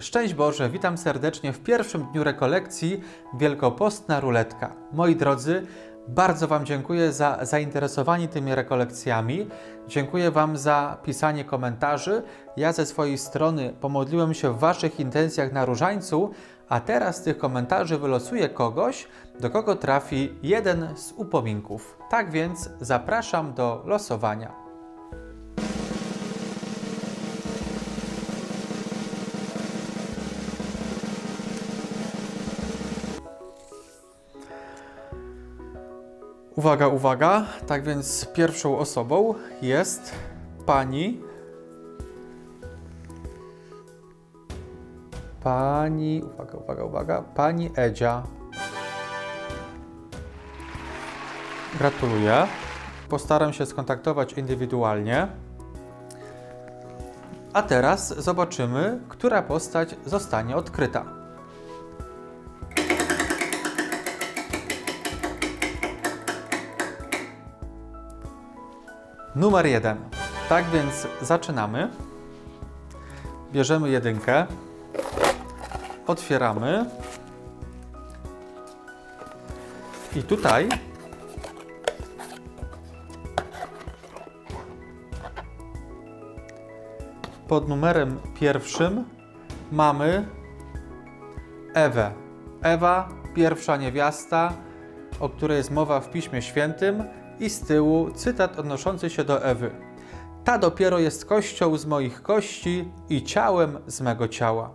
Szczęść Boże, witam serdecznie w pierwszym dniu rekolekcji Wielkopostna Ruletka. Moi drodzy, bardzo Wam dziękuję za zainteresowanie tymi rekolekcjami. Dziękuję Wam za pisanie komentarzy. Ja ze swojej strony pomodliłem się w Waszych intencjach na różańcu, a teraz z tych komentarzy wylosuję kogoś, do kogo trafi jeden z upominków. Tak więc zapraszam do losowania. Uwaga, uwaga. Tak więc pierwszą osobą jest pani. Pani. Uwaga, uwaga, uwaga. Pani Edzia. Gratuluję. Postaram się skontaktować indywidualnie. A teraz zobaczymy, która postać zostanie odkryta. Numer jeden. Tak więc zaczynamy. Bierzemy jedynkę. Otwieramy. I tutaj pod numerem pierwszym mamy Ewę. Ewa, pierwsza niewiasta, o której jest mowa w Piśmie Świętym, i z tyłu cytat odnoszący się do Ewy. Ta dopiero jest kością z moich kości i ciałem z mego ciała.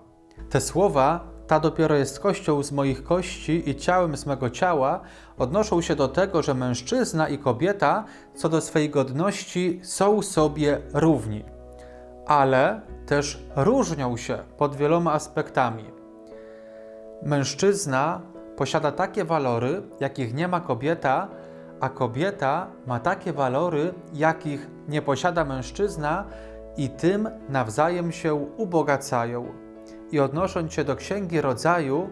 Te słowa, ta dopiero jest kością z moich kości i ciałem z mego ciała, odnoszą się do tego, że mężczyzna i kobieta co do swej godności są sobie równi, ale też różnią się pod wieloma aspektami. Mężczyzna posiada takie walory, jakich nie ma kobieta, a kobieta ma takie walory, jakich nie posiada mężczyzna, i tym nawzajem się ubogacają. I odnosząc się do Księgi Rodzaju,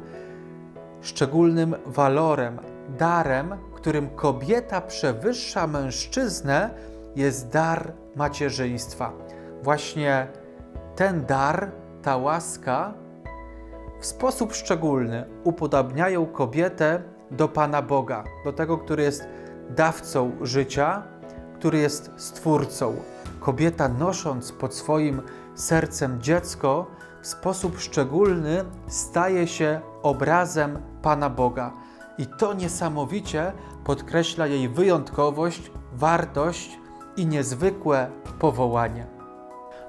szczególnym walorem, darem, którym kobieta przewyższa mężczyznę, jest dar macierzyństwa. Właśnie ten dar, ta łaska, w sposób szczególny upodabniają kobietę do Pana Boga, do tego, który jest dawcą życia, który jest stwórcą. Kobieta, nosząc pod swoim sercem dziecko, w sposób szczególny staje się obrazem Pana Boga. I to niesamowicie podkreśla jej wyjątkowość, wartość i niezwykłe powołanie.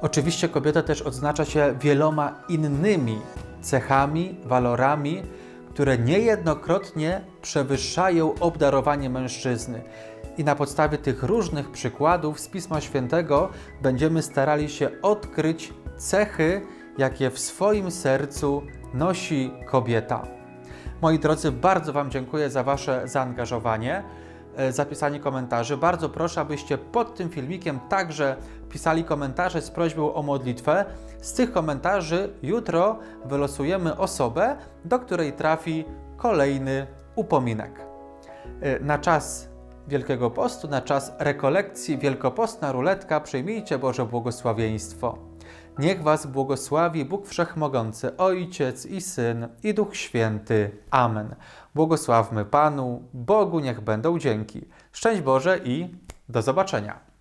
Oczywiście kobieta też odznacza się wieloma innymi cechami, walorami, które niejednokrotnie przewyższają obdarowanie mężczyzny. I na podstawie tych różnych przykładów z Pisma Świętego będziemy starali się odkryć cechy, jakie w swoim sercu nosi kobieta. Moi drodzy, bardzo Wam dziękuję za Wasze zaangażowanie, e, za pisanie komentarzy. Bardzo proszę, abyście pod tym filmikiem także pisali komentarze z prośbą o modlitwę. Z tych komentarzy jutro wylosujemy osobę, do której trafi kolejny upominek. E, Na czas Wielkiego Postu, na czas rekolekcji Wielkopostna Ruletka przyjmijcie Boże błogosławieństwo. Niech Was błogosławi Bóg Wszechmogący, Ojciec i Syn i Duch Święty. Amen. Błogosławmy Panu, Bogu niech będą dzięki. Szczęść Boże i do zobaczenia.